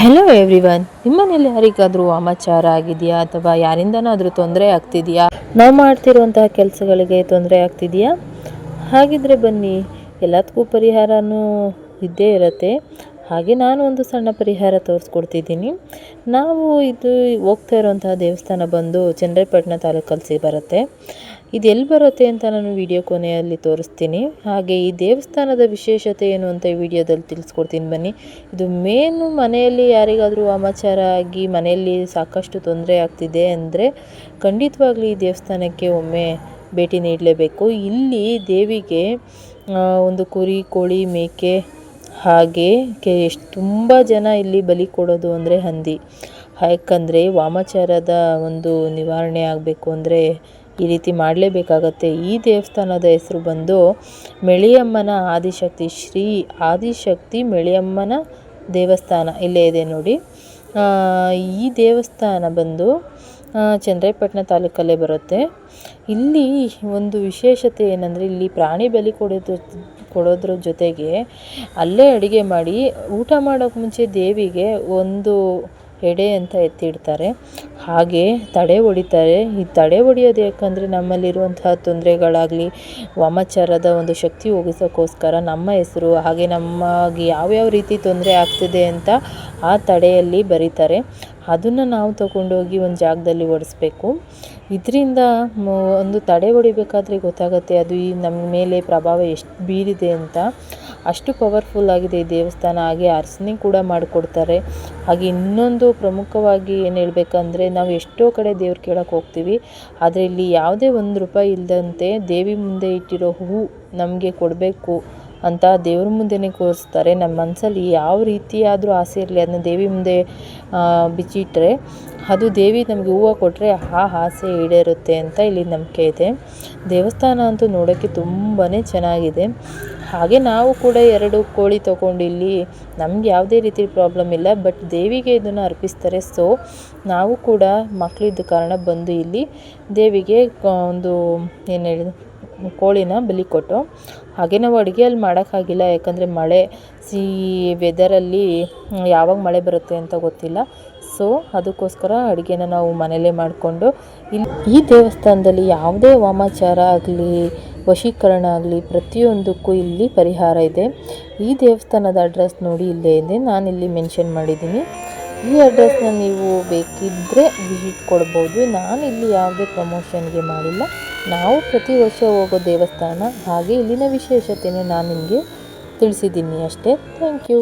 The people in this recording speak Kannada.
ಹಲೋ ಎವ್ರಿವನ್ ನಿಮ್ಮನೇಲಿ ಯಾರಿಗಾದರೂ ವಾಮಾಚಾರ ಆಗಿದೆಯಾ ಅಥವಾ ಯಾರಿಂದನಾದರೂ ತೊಂದರೆ ಆಗ್ತಿದೆಯಾ? ನಾವು ಮಾಡ್ತಿರುವಂತಹ ಕೆಲಸಗಳಿಗೆ ತೊಂದರೆ ಆಗ್ತಿದೆಯಾ? ಹಾಗಿದ್ರೆ ಬನ್ನಿ. ಎಲ್ಲದಕ್ಕೂ ಪರಿಹಾರನೂ ಇದ್ದೇ ಇರುತ್ತೆ. ಹಾಗೆ ನಾನು ಒಂದು ಸಣ್ಣ ಪರಿಹಾರ ತೋರಿಸ್ಕೊಡ್ತಿದ್ದೀನಿ. ನಾವು ಇದು ಹೋಗ್ತಾ ಇರುವಂತಹ ದೇವಸ್ಥಾನ ಬಂದು ಚಂದ್ರಪಟ್ಟಣ ತಾಲೂಕಲ್ಲಿ ಬರುತ್ತೆ. ಇದು ಎಲ್ಲಿ ಬರುತ್ತೆ ಅಂತ ನಾನು ವಿಡಿಯೋ ಕೊನೆಯಲ್ಲಿ ತೋರಿಸ್ತೀನಿ. ಹಾಗೆ ಈ ದೇವಸ್ಥಾನದ ವಿಶೇಷತೆ ಏನು ಅಂತ ಈ ವಿಡಿಯೋದಲ್ಲಿ ತಿಳಿಸ್ಕೊಡ್ತೀನಿ ಬನ್ನಿ. ಇದು ಮೇನು ಮನೆಯಲ್ಲಿ ಯಾರಿಗಾದರೂ ವಾಮಾಚಾರ ಆಗಿ ಮನೆಯಲ್ಲಿ ಸಾಕಷ್ಟು ತೊಂದರೆ ಆಗ್ತಿದೆ ಅಂದರೆ ಖಂಡಿತವಾಗ್ಲೂ ಈ ದೇವಸ್ಥಾನಕ್ಕೆ ಒಮ್ಮೆ ಭೇಟಿ ನೀಡಲೇಬೇಕು. ಇಲ್ಲಿ ದೇವಿಗೆ ಒಂದು ಕುರಿ, ಕೋಳಿ, ಮೇಕೆ, ಹಾಗೆ ಕೆ, ಎಷ್ಟು ತುಂಬ ಜನ ಇಲ್ಲಿ ಬಲಿ ಕೊಡೋದು ಅಂದರೆ ಹಂದಿ. ಯಾಕಂದರೆ ವಾಮಾಚಾರದ ಒಂದು ನಿವಾರಣೆ ಆಗಬೇಕು ಅಂದರೆ ಈ ರೀತಿ ಮಾಡಲೇಬೇಕಾಗತ್ತೆ. ಈ ದೇವಸ್ಥಾನದ ಹೆಸರು ಬಂದು ಮೆಳಿಯಮ್ಮನ ಆದಿಶಕ್ತಿ, ಶ್ರೀ ಆದಿಶಕ್ತಿ ಮೆಳಿಯಮ್ಮನ ದೇವಸ್ಥಾನ. ಇಲ್ಲೇ ಇದೆ ನೋಡಿ. ಈ ದೇವಸ್ಥಾನ ಬಂದು ಚಂದ್ರಾಯಪಟ್ಟಣ ತಾಲೂಕಲ್ಲೇ ಬರುತ್ತೆ. ಇಲ್ಲಿ ಒಂದು ವಿಶೇಷತೆ ಏನಂದರೆ, ಇಲ್ಲಿ ಪ್ರಾಣಿ ಬಲಿ ಕೊಡೋದ್ರ ಕೊಡೋದ್ರ ಜೊತೆಗೆ ಅಲ್ಲೇ ಅಡುಗೆ ಮಾಡಿ ಊಟ ಮಾಡೋಕ್ಕೆ ಮುಂಚೆ ದೇವಿಗೆ ಒಂದು ಎಡೆ ಅಂತ ಎತ್ತಿಡ್ತಾರೆ. ಹಾಗೆ ತಡೆ ಹೊಡಿತಾರೆ. ಈ ತಡೆ ಹೊಡಿಯೋದು ಯಾಕಂದರೆ ನಮ್ಮಲ್ಲಿರುವಂತಹ ತೊಂದರೆಗಳಾಗಲಿ, ವಾಮಾಚಾರದ ಒಂದು ಶಕ್ತಿ ಹೋಗಿಸೋಕ್ಕೋಸ್ಕರ ನಮ್ಮ ಹೆಸರು, ಹಾಗೆ ನಮಗೆ ಯಾವ್ಯಾವ ರೀತಿ ತೊಂದರೆ ಆಗ್ತಿದೆ ಅಂತ ಆ ತಡೆಯಲ್ಲಿ ಬರೀತಾರೆ. ಅದನ್ನು ನಾವು ತಗೊಂಡೋಗಿ ಒಂದು ಜಾಗದಲ್ಲಿ ಒಡಿಸ್ಬೇಕು ಇದರಿಂದ ಒಂದು ತಡೆ ಹೊಡಿಬೇಕಾದ್ರೆ ಗೊತ್ತಾಗುತ್ತೆ, ಅದು ಈ ನಮ್ಮ ಮೇಲೆ ಪ್ರಭಾವ ಎಷ್ಟು ಬೀರಿದೆ ಅಂತ. ಅಷ್ಟು ಪವರ್ಫುಲ್ ಆಗಿದೆ ಈ ದೇವಸ್ಥಾನ. ಹಾಗೆ ಅರ್ಸನೆ ಕೂಡ ಮಾಡಿಕೊಡ್ತಾರೆ. ಹಾಗೆ ಇನ್ನೊಂದು ಪ್ರಮುಖವಾಗಿ ಏನು ಹೇಳಬೇಕಂದ್ರೆ ನಾವು ಎಷ್ಟೋ ಕಡೆ ದೇವ್ರು ಕೇಳೋಕೆ ಹೋಗ್ತೀವಿ. ಆದರೆ ಇಲ್ಲಿ ಯಾವುದೇ ಒಂದು ರೂಪಾಯಿ ಇಲ್ಲದಂತೆ ದೇವಿ ಮುಂದೆ ಇಟ್ಟಿರೋ ಹೂ ನಮಗೆ ಕೊಡಬೇಕು. ಅಂತ ದೇವ್ರ ಮುಂದೆನೇ ಕೂರಿಸ್ತಾರೆ. ನಮ್ಮ ಮನಸ್ಸಲ್ಲಿ ಯಾವ ರೀತಿಯಾದರೂ ಆಸೆ ಇರಲಿ, ಅದನ್ನ ದೇವಿ ಮುಂದೆ ಬಿಚ್ಚಿಟ್ರೆ ಅದು ದೇವಿ ನಮಗೆ ಹೂವು ಕೊಟ್ಟರೆ ಆ ಆಸೆ ಈಡೇರುತ್ತೆ ಅಂತ ಇಲ್ಲಿ ನಂಬಿಕೆ ಇದೆ. ದೇವಸ್ಥಾನ ಅಂತೂ ನೋಡೋಕ್ಕೆ ತುಂಬಾ ಚೆನ್ನಾಗಿದೆ. ಹಾಗೆ ನಾವು ಕೂಡ ಎರಡು ಕೋಳಿ ತೊಗೊಂಡು ಇಲ್ಲಿ ನಮ್ಗೆ ಯಾವುದೇ ರೀತಿ ಪ್ರಾಬ್ಲಮ್ ಇಲ್ಲ ಬಟ್ ದೇವಿಗೆ ಇದನ್ನು ಅರ್ಪಿಸ್ತಾರೆ. ಸೊ ನಾವು ಕೂಡ ಮಕ್ಕಳಿದ್ದ ಕಾರಣ ಬಂದು ಇಲ್ಲಿ ದೇವಿಗೆ ಒಂದು, ಏನು ಹೇಳಿದ ಕೋಳಿನ ಬಲಿ ಕೊಟ್ಟು ಹಾಗೆ ನಾವು ಅಡುಗೆಯಲ್ಲಿ ಮಾಡೋಕ್ಕಾಗಿಲ್ಲ ಯಾಕಂದರೆ ಮಳೆ, ಸಿ ವೆದರಲ್ಲಿ ಯಾವಾಗ ಮಳೆ ಬರುತ್ತೆ ಅಂತ ಗೊತ್ತಿಲ್ಲ. ಸೊ ಅದಕ್ಕೋಸ್ಕರ ಅಡುಗೆನ ನಾವು ಮನೇಲೇ ಮಾಡಿಕೊಂಡು ಈ ದೇವಸ್ಥಾನದಲ್ಲಿ ಯಾವುದೇ ವಾಮಾಚಾರ ಆಗಲಿ, ವಶೀಕರಣ ಆಗಲಿ, ಪ್ರತಿಯೊಂದಕ್ಕೂ ಇಲ್ಲಿ ಪರಿಹಾರ ಇದೆ. ಈ ದೇವಸ್ಥಾನದ ಅಡ್ರೆಸ್ ನೋಡಿ ಇಲ್ಲೇ ಇದೆ. ನಾನು ಇಲ್ಲಿ ಮೆನ್ಷನ್ ಮಾಡಿದ್ದೀನಿ. ಈ ಅಡ್ರೆಸ್ನ ನೀವು ಬೇಕಿದ್ದರೆ ವಿಸಿಟ್ ಕೊಡ್ಬೋದು. ನಾನು ಇಲ್ಲಿ ಯಾವುದೇ ಪ್ರಮೋಷನ್ಗೆ ಮಾಡಿಲ್ಲ. ನಾವು ಪ್ರತಿ ವರ್ಷ ಹೋಗೋ ದೇವಸ್ಥಾನ ಹಾಗೆ ಇಲ್ಲಿನ ವಿಶೇಷತೆಯೇ ನಾನು ನಿಮಗೆ ತಿಳಿಸಿದ್ದೀನಿ ಅಷ್ಟೇ. Thank you